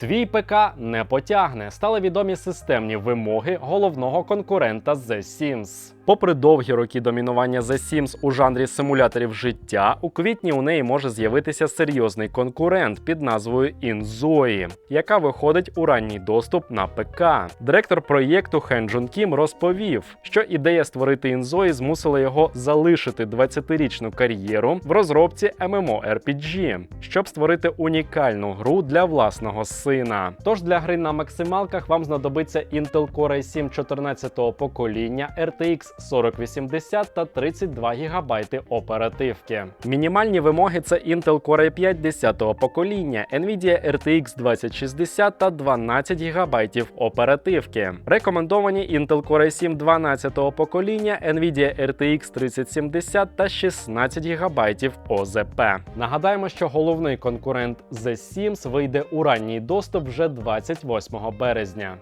Твій ПК не потягне. Стали відомі системні вимоги головного конкурента The Sims. Попри довгі роки домінування The Sims у жанрі симуляторів життя, у квітні у неї може з'явитися серйозний конкурент під назвою Inzoi, яка виходить у ранній доступ на ПК. Директор проєкту Хен Джун Кім розповів, що ідея створити Inzoi змусила його залишити 20-річну кар'єру в розробці MMORPG, щоб створити унікальну гру для власного сина. Тож для гри на максималках вам знадобиться Intel Core i7 14-го покоління RTX 4080 та 32 ГБ оперативки. Мінімальні вимоги це Intel Core i5 10-го покоління, Nvidia RTX 2060 та 12 ГБ оперативки. Рекомендовані Intel Core i7 12-го покоління, Nvidia RTX 3070 та 16 ГБ ОЗП. Нагадаємо, що головний конкурент The Sims вийде у ранній доступ вже 28 березня.